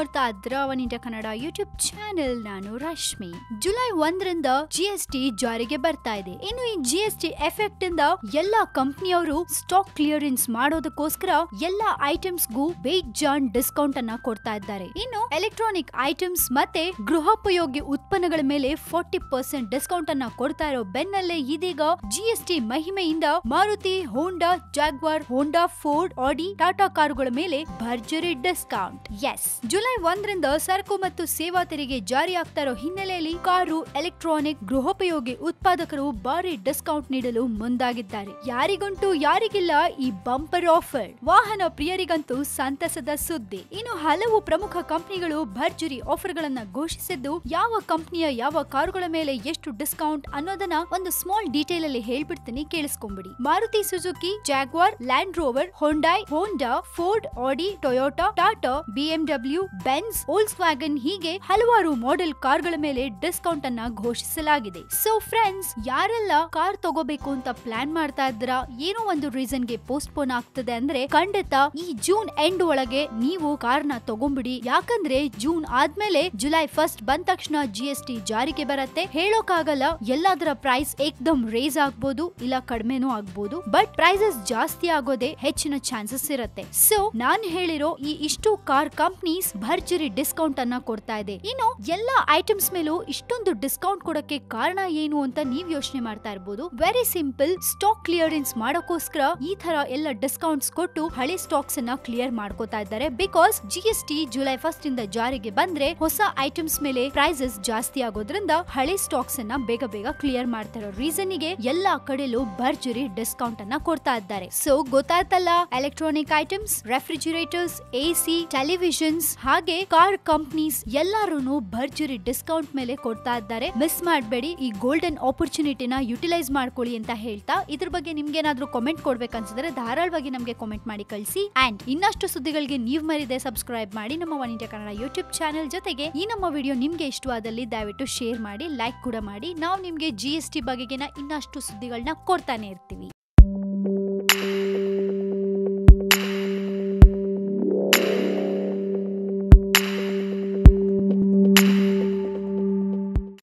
ನೋಡ್ತಾ ಇದ್ರ India Kannada YouTube channel ನಾನು ರಶ್ಮಿ. ಜುಲೈ ಒಂದರಿಂದ ಜಿ ಎಸ್ ಟಿ ಜಾರಿಗೆ ಬರ್ತಾ ಇದೆ. ಇನ್ನು ಈ ಜಿ ಎಸ್ ಟಿ ಎಫೆಕ್ಟ್ ಇಂದ ಎಲ್ಲಾ ಕಂಪ್ನಿಯವರು ಸ್ಟಾಕ್ ಕ್ಲಿಯರೆನ್ಸ್ ಮಾಡೋದಕ್ಕೋಸ್ಕರ ಎಲ್ಲಾ ಐಟಮ್ಸ್ಗೂ ಜಾನ್ ಡಿಸ್ಕೌಂಟ್ ಅನ್ನ ಕೊಡ್ತಾ ಇದ್ದಾರೆ. ಇನ್ನು ಎಲೆಕ್ಟ್ರಾನಿಕ್ ಐಟಮ್ಸ್ ಮತ್ತೆ ಗೃಹೋಪಯೋಗಿ ಉತ್ಪನ್ನಗಳ ಮೇಲೆ ಫಾರ್ಟಿ ಪರ್ಸೆಂಟ್ ಡಿಸ್ಕೌಂಟ್ ಅನ್ನ ಕೊಡ್ತಾ ಇರೋ ಬೆನ್ನಲ್ಲೇ ಇದೀಗ ಜಿ ಎಸ್ ಟಿ ಮಹಿಮೆಯಿಂದ Maruti Honda Jaguar Honda Ford Audi Tata ಕಾರುಗಳ ಮೇಲೆ ಭರ್ಜರಿ ಡಿಸ್ಕೌಂಟ್ ಎಸ್ ಜುಲೈ ಒಂದರಿಂದ ಸರಕು ಮತ್ತು ಸೇವಾ ತೆರಿಗೆ ಜಾರಿಯಾಗ್ತಾ ಇರೋ ಹಿನ್ನೆಲೆಯಲ್ಲಿ ಕಾರು, ಎಲೆಕ್ಟ್ರಾನಿಕ್, ಗೃಹೋಪಯೋಗಿ ಉತ್ಪಾದಕರು ಭಾರಿ ಡಿಸ್ಕೌಂಟ್ ನೀಡಲು ಮುಂದಾಗಿದ್ದಾರೆ. ಯಾರಿಗಂಟು ಯಾರಿಗಿಲ್ಲ ಈ ಬಂಪರ್ ಆಫರ್. ವಾಹನ ಪ್ರಿಯರಿಗಂತೂ ಸಂತಸದ ಸುದ್ದಿ. ಇನ್ನು ಹಲವು ಪ್ರಮುಖ ಕಂಪನಿಗಳು ಭರ್ಜರಿ ಆಫರ್ ಗಳನ್ನ ಘೋಷಿಸಿದ್ದು, ಯಾವ ಕಂಪನಿಯ ಯಾವ ಕಾರುಗಳ ಮೇಲೆ ಎಷ್ಟು ಡಿಸ್ಕೌಂಟ್ ಅನ್ನೋದನ್ನ ಒಂದು ಸ್ಮಾಲ್ ಡೀಟೇಲ್ ಅಲ್ಲಿ ಹೇಳ್ಬಿಡ್ತೀನಿ, ಕೇಳಿಸ್ಕೊಂಬಿಡಿ. Maruti Suzuki, Jaguar, Land Rover, Hyundai, Honda, Ford, Audi, Toyota, Tata, BMW Benz Volkswagen ಹೀಗೆ ಹಲವಾರು ಮಾಡೆಲ್ ಕಾರ್ಗಳ ಮೇಲೆ ಡಿಸ್ಕೌಂಟ್ ಅನ್ನ ಘೋಷಿಸಲಾಗಿದೆ. ಸೊ ಫ್ರೆಂಡ್ಸ್ ಯಾರೆಲ್ಲ ಕಾರ್ ತಗೋಬೇಕು ಅಂತ ಪ್ಲಾನ್ ಮಾಡ್ತಾ ಇದ್ರ ಏನೋ ಒಂದು ರೀಸನ್ಗೆ ಪೋಸ್ಟ್ ಪೋನ್ ಆಗ್ತದೆ ಅಂದ್ರೆ ಖಂಡಿತ ಈ ಜೂನ್ ಎಂಡ್ ಒಳಗೆ ನೀವು ಕಾರ್ನ ತಗೊಂಬಿಡಿ. ಯಾಕಂದ್ರೆ ಜೂನ್ ಆದ್ಮೇಲೆ ಜುಲೈ ಫಸ್ಟ್ ಬಂದ ತಕ್ಷಣ ಜಿ ಎಸ್ ಟಿ ಜಾರಿಗೆ ಬರತ್ತೆ. ಹೇಳೋಕಾಗಲ್ಲ, ಎಲ್ಲಾದ್ರ ಪ್ರೈಸ್ ಏಕ್ದಮ್ ರೇಸ್ ಆಗ್ಬೋದು, ಇಲ್ಲ ಕಡಿಮೆನೂ ಆಗ್ಬೋದು. ಬಟ್ ಪ್ರೈಸಸ್ ಜಾಸ್ತಿ ಆಗೋದೇ ಹೆಚ್ಚಿನ ಚಾನ್ಸಸ್ ಇರುತ್ತೆ. ಸೊ ನಾನ್ ಹೇಳಿರೋ ಈ ಇಷ್ಟು ಕಾರ್ ಕಂಪ್ನೀಸ್ ಭರ್ಜರಿ ಡಿಸ್ಕೌಂಟ್ ಅನ್ನ ಕೊಡ್ತಾ ಇದೆ. ಇನ್ನು ಎಲ್ಲಾ ಐಟಮ್ಸ್ ಮೇಲೂ ಇಷ್ಟೊಂದು ಡಿಸ್ಕೌಂಟ್ ಕೊಡಕ್ಕೆ ಕಾರಣ ಏನು ಅಂತ ನೀವ್ ಯೋಚನೆ ಮಾಡ್ತಾ ಇರ್ಬೋದು. ವೆರಿ ಸಿಂಪಲ್ ಸ್ಟಾಕ್ ಕ್ಲಿಯರೆನ್ಸ್ ಮಾಡೋಕೋಸ್ಕರ ಈ ತರ ಎಲ್ಲ ಡಿಸ್ಕೌಂಟ್ಸ್ ಕೊಟ್ಟು ಹಳೆ ಸ್ಟಾಕ್ಸ್ ಅನ್ನ ಕ್ಲಿಯರ್ ಮಾಡ್ಕೋತಾ ಇದ್ದಾರೆ. Because G S T July first ಇಂದ ಜಾರಿಗೆ ಬಂದ್ರೆ ಹೊಸ ಐಟಮ್ಸ್ ಮೇಲೆ ಪ್ರೈಸಸ್ ಜಾಸ್ತಿ ಆಗೋದ್ರಿಂದ ಹಳೆ ಸ್ಟಾಕ್ಸ್ ಅನ್ನ ಬೇಗ ಬೇಗ ಕ್ಲಿಯರ್ ಮಾಡ್ತಾ ರೀಸನ್ಗೆ ಎಲ್ಲಾ ಕಡೆಲೂ ಭರ್ಜರಿ ಡಿಸ್ಕೌಂಟ್ ಅನ್ನ ಕೊಡ್ತಾ ಇದ್ದಾರೆ. ಸೊ ಗೊತ್ತಾಯ್ತಲ್ಲ? Electronic items refrigerators AC televisions car companies ಎಲ್ಲಾರು ಭರ್ಜರಿ ಡಿಸ್ಕೌಂಟ್ ಮೇಲೆ ಕೊಡ್ತಾ ಇದ್ದಾರೆ. ಮಿಸ್ ಮಾಡಬೇಡಿ, ಈ ಗೋಲ್ಡನ್ ಆಪರ್ಚುನಿಟಿನ ಯುಟಿಲೈಸ್ ಮಾಡ್ಕೊಳ್ಳಿ ಅಂತ ಹೇಳ್ತಾ ಇದ್ರ ಬಗ್ಗೆ ನಿಮ್ಗೆ ಏನಾದ್ರೂ ಕಾಮೆಂಟ್ ಕೊಡ್ಬೇಕನ್ಸಿದ್ರೆ ಧಾರಾಳವಾಗಿ ನಮಗೆ ಕಾಮೆಂಟ್ ಮಾಡಿ ಕಳಿಸಿ. ಅಂಡ್ ಇನ್ನಷ್ಟು ಸುದ್ದಿಗಳಿಗೆ ನೀವು ಮರಿದೆ ಸಬ್ಸ್ಕ್ರೈಬ್ ಮಾಡಿ ನಮ್ಮ One India Kannada YouTube channel ಜೊತೆಗೆ ಈ ನಮ್ಮ ವಿಡಿಯೋ ನಿಮ್ಗೆ ಇಷ್ಟವಾದಲ್ಲಿ ದಯವಿಟ್ಟು ಶೇರ್ ಮಾಡಿ ಲೈಕ್ ಕೂಡ ಮಾಡಿ. ನಾವು ನಿಮ್ಗೆ ಜಿ ಎಸ್ ಟಿ ಬಗೆಗಿನ ಇನ್ನಷ್ಟು ಸುದ್ದಿಗಳನ್ನ ಕೊಡ್ತಾನೆ ಇರ್ತೀವಿ.